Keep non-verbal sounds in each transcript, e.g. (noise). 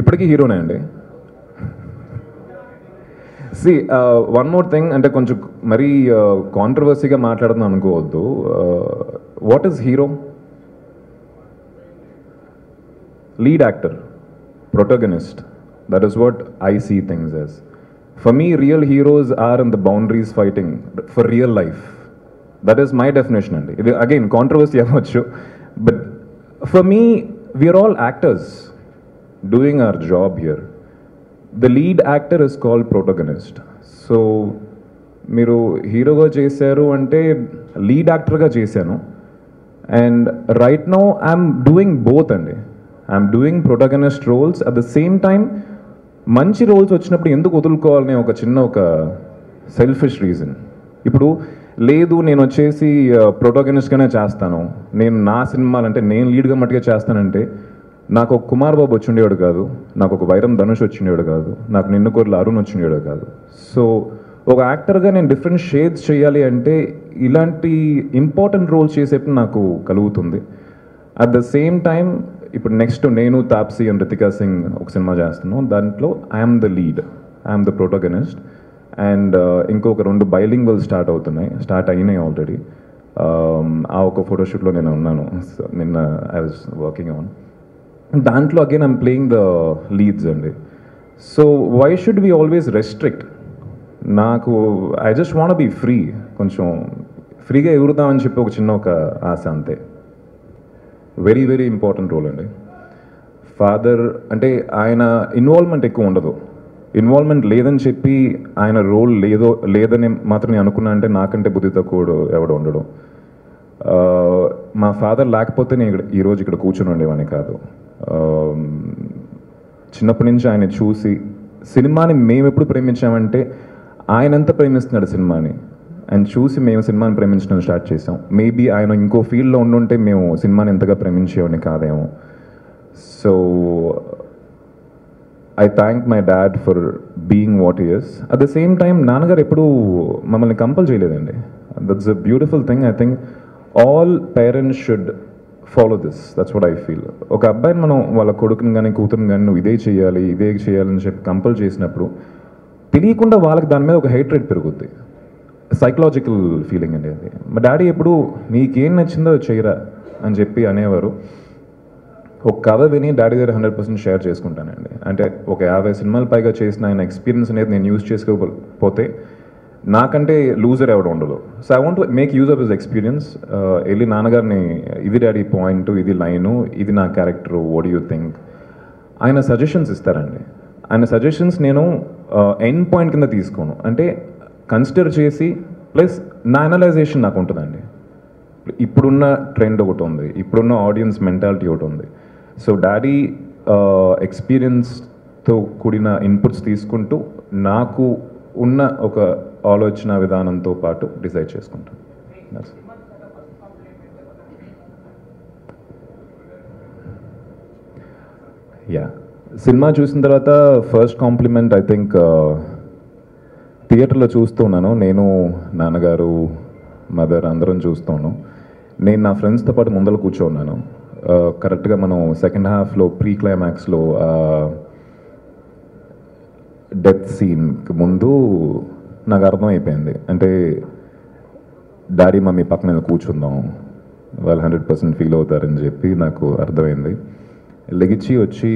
ఇప్పటికీ హీరోనే అండి. సి వన్ మోర్ థింగ్ అంటే కొంచెం మరీ uh, కాంట్రవర్సీగా మాట్లాడుతున్నాం అనుకోవద్దు. What is hero lead actor protagonist that is what I see things as for me real heroes are in the boundaries fighting for real life that is my definition అండి ఇది again controversy అవ్వచ్చు but for me we are all actors doing our job here the lead actor is called protagonist so మీరు హీరోగా చేశారు అంటే lead యాక్టర్గా చేశాను. And right now I'm doing both అండి I'm doing protagonist roles at the same time మంచి roles వచ్చినప్పుడు ఎందుకు వదులుకోవాలనే ఒక చిన్న ఒక సెల్ఫిష్ రీజన్ ఇప్పుడు లేదు నేను వచ్చేసి ప్రొటోగనిస్ట్గానే చేస్తాను. నేను నా సినిమాలు అంటే నేను లీడ్గా మట్టుగా చేస్తానంటే నాకు ఒక కుమార్ బాబు వచ్చిండేవాడు కాదు. నాకు ఒక వైరం ధనుష్ వచ్చిండేవాడు కాదు. నాకు నిన్ను కోర్ల అరుణ్ వచ్చిండేవాడు కాదు. సో ఒక యాక్టర్గా నేను డిఫరెంట్ షేడ్స్ చేయాలి అంటే ఇలాంటి ఇంపార్టెంట్ రోల్స్ చేసేప్పుడు నాకు కలుగుతుంది. అట్ ద సేమ్ టైం ఇప్పుడు నెక్స్ట్ నేను తాప్సీ అండ్ రితికా సింగ్ ఒక సినిమా చేస్తున్నాను దాంట్లో I'm the lead I'm the protagonist and ఇంకొక రెండు బైలింగ్వల్ స్టార్ట్ అవుతున్నాయి. స్టార్ట్ అయినాయి ఆల్రెడీ um, ఆ ఒక ఫోటోషూట్లో నేను ఉన్నాను. నిన్న ఐ వాజ్ వర్కింగ్ ఆన్ దాంట్లో again I'm playing the leads అండి. So why should we always restrict నాకు I just want be free కొంచెం ఫ్రీగా ఎగురుదామని చెప్పి ఒక చిన్న ఒక ఆశ అంతే. వెరీ వెరీ ఇంపార్టెంట్ రోల్ అండి. ఫాదర్ అంటే ఆయన ఇన్వాల్వ్మెంట్ ఎక్కువ ఉండదు. ఇన్వాల్వ్మెంట్ లేదని చెప్పి ఆయన రోల్ లేదో లేదని మాత్రం నేను అనుకున్నా అంటే నాకంటే బుద్ధి తక్కువడు ఎవడు ఉండడు. Uh, మా ఫాదర్ లేకపోతే నేను ఇక్కడ ఈరోజు ఇక్కడ కూర్చుని ఉండేవాడిని కాదు. Um, చిన్నప్పటి నుంచి ఆయన చూసి సినిమాని మేము ఎప్పుడు ప్రేమించామంటే ఆయన ఎంత ప్రేమిస్తున్నాడు సినిమాని. అండ్ చూసి మేము సినిమాని ప్రేమించడం స్టార్ట్ చేసాం మేబీ ఆయన ఇంకో ఫీల్డ్లో ఉండుంటే మేము సినిమాని ఎంతగా ప్రేమించేవాడిని కాదేమో. So I thank my dad for being what years at the same time నాన్నగారు ఎప్పుడూ మమ్మల్ని కంపల్ చేయలేదండి. That's a beautiful thing I think all parents should follow this that's what I feel ఒక అబ్బాయిని మనం వాళ్ళ కొడుకుని కానీ కూతురుని కానీ నువ్వు ఇదే చేయాలి ఇదే చేయాలని చెప్పి కంపల్ చేసినప్పుడు తెలియకుండా వాళ్ళకి దాని మీద ఒక హైట్రేట్ పెరుగుద్ది. సైకలాజికల్ ఫీలింగ్ అండి అది. మా డాడీ ఎప్పుడు నీకేం నచ్చిందో చేయరా అని చెప్పి అనేవారు. ఒక కథ విని డాడీ దగ్గర హండ్రెడ్ పర్సెంట్ షేర్ చేసుకుంటానండి. అంటే ఒక యాభై సినిమాలు పైగా చేసిన ఆయన ఎక్స్పీరియన్స్ అనేది నేను యూజ్ చేసుకోకపోతే నాకంటే లూజర్ ఎవడు ఉండదు so I want make use of his experience. వెళ్ళి నాన్నగారిని ఇది డాడీ పాయింట్ ఇది లైను ఇది నా క్యారెక్టర్ వాట్ యూ థింక్? ఆయన సజెషన్స్ ఇస్తారండి. ఆయన సజెషన్స్ నేను ఎండ్ పాయింట్ కింద తీసుకోను. అంటే కన్సిడర్ చేసి ప్లస్ నా అనలైజేషన్ నాకు ఉంటుందండి. ఇప్పుడున్న ట్రెండ్ ఒకటి ఉంది. ఇప్పుడున్న ఆడియన్స్ మెంటాలిటీ ఒకటి ఉంది. సో డాడీ ఎక్స్పీరియన్స్తో కూడిన ఇన్పుట్స్ తీసుకుంటూ నాకు ఉన్న ఒక ఆలోచన విధానంతో పాటు డిసైడ్ చేసుకుంటాను. యా సినిమా చూసిన తర్వాత ఫస్ట్ కాంప్లిమెంట్ ఐ థింక్ థియేటర్లో చూస్తున్నాను నేను నాన్నగారు మదర్ అందరం చూస్తాను నేను నా ఫ్రెండ్స్తో పాటు ముందర కూర్చోన్నాను. కరెక్ట్గా మనం సెకండ్ హాఫ్లో ప్రీ క్లైమాక్స్లో డెత్ సీన్కి ముందు నాకు అర్థమైపోయింది. అంటే డాడీ మమ్మీ పక్కన కూర్చుందాం. వాళ్ళు హండ్రెడ్ పర్సెంట్ ఫీల్ అవుతారని చెప్పి నాకు అర్థమైంది. లెగిచి వచ్చి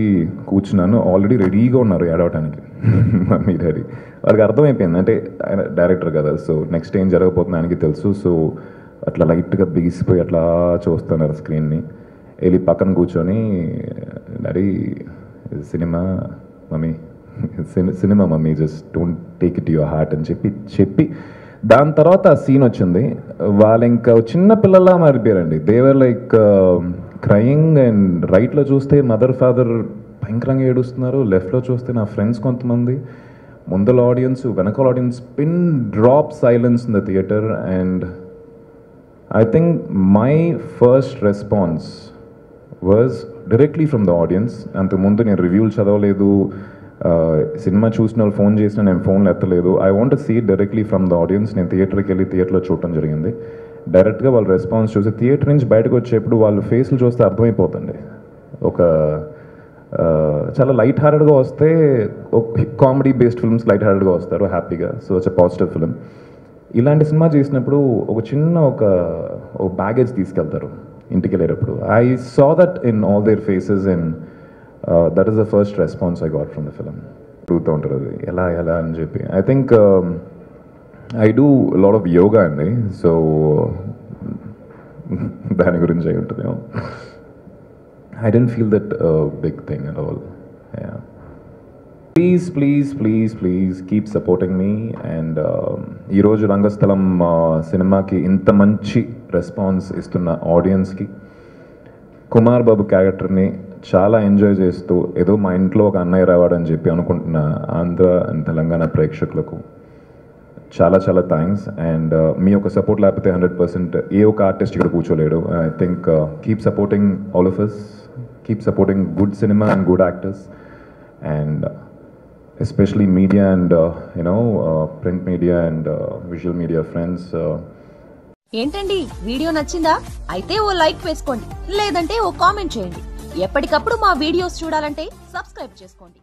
కూర్చున్నాను. ఆల్రెడీ రెడీగా ఉన్నారు ఏడవటానికి మమ్మీ డాడీ. వాళ్ళకి అర్థమైపోయింది. అంటే ఆయన డైరెక్టర్ కదా సో నెక్స్ట్ ఏం జరగబోతుంది ఆయనకి తెలుసు. సో అట్లా లైట్గా బిగిసిపోయి అట్లా చూస్తున్నారు స్క్రీన్ని. వెళ్ళి పక్కన కూర్చొని డాడీ సినిమా మమ్మీ సిని- cinema mummy just don't take it your heart అని చెప్పి చెప్పి దాని తర్వాత ఆ సీన్ వచ్చింది. వాళ్ళు ఇంకా చిన్న పిల్లల్లా మారిపోయారండి. They were like crying and రైట్లో చూస్తే మదర్ ఫాదర్ భయంకరంగా ఏడుస్తున్నారు. లెఫ్ట్లో చూస్తే నా ఫ్రెండ్స్ కొంతమంది ముందల ఆడియన్స్ వెనకాల audience pin drop silence in the theatre and I think my first response was directly from the audience అంతకుముందు నేను రివ్యూలు చదవలేదు. సినిమా చూసిన వాళ్ళు ఫోన్ చేసినా నేను ఫోన్లు ఎత్తలేదు. I want see directly from the audience నేను థియేటర్కి వెళ్ళి థియేటర్లో చూడటం జరిగింది. డైరెక్ట్గా వాళ్ళ రెస్పాన్స్ చూసి థియేటర్ నుంచి బయటకు వచ్చేప్పుడు వాళ్ళ ఫేస్లు చూస్తే అర్థమైపోతుంది. ఒక చాలా లైట్ హార్టెడ్గా వస్తే కామెడీ బేస్డ్ ఫిల్మ్స్ లైట్ హార్టెడ్గా వస్తారు హ్యాపీగా సో ఇట్స్ పాజిటివ్ ఫిల్మ్ ఇలాంటి సినిమా చేసినప్పుడు ఒక చిన్న ఒక ఒక బ్యాగేజ్ తీసుకెళ్తారు ఇంటికి వెళ్ళేటప్పుడు. I saw that in all their faces and that is the first response I got from the film అడుగుతూ ఉంటారు అది. ఎలా ఎలా అని చెప్పి. I think I do lot of yoga అండి. సో (laughs) దాని గురించి అయి ఉంటుందేమో. I didn't feel that uh, big thing at all. Yeah. Please, please, please, please keep supporting me. And um, ఈరోజు రంగస్థలం సినిమాకి ఇంత మంచి రెస్పాన్స్ ఇస్తున్న ఆడియన్స్కి కుమార్ బాబు క్యారెక్టర్ని చాలా ఎంజాయ్ చేస్తూ ఏదో మా ఇంట్లో ఒక అన్నయ్య రావాడని చెప్పి అనుకుంటున్న ఆంధ్ర అండ్ తెలంగాణ ప్రేక్షకులకు చాలా చాలా థ్యాంక్స్ అండ్ మీ యొక్క సపోర్ట్ లేకపోతే హండ్రెడ్ పర్సెంట్ ఏ ఒక ఆర్టిస్ట్ ఇక్కడ కూర్చోలేడు I think keep supporting all of us keep supporting good cinema and good actors and especially media and you know print media and visual media friends ఏంటండి? Video నచ్చిందా? అయితే ఓ like వేసుకోండి. లేదంటే ఓ comment చేయండి. ఎప్పటికప్పుడు మా వీడియోస్ చూడాలంటే సబ్స్క్రైబ్ చేసుకోండి.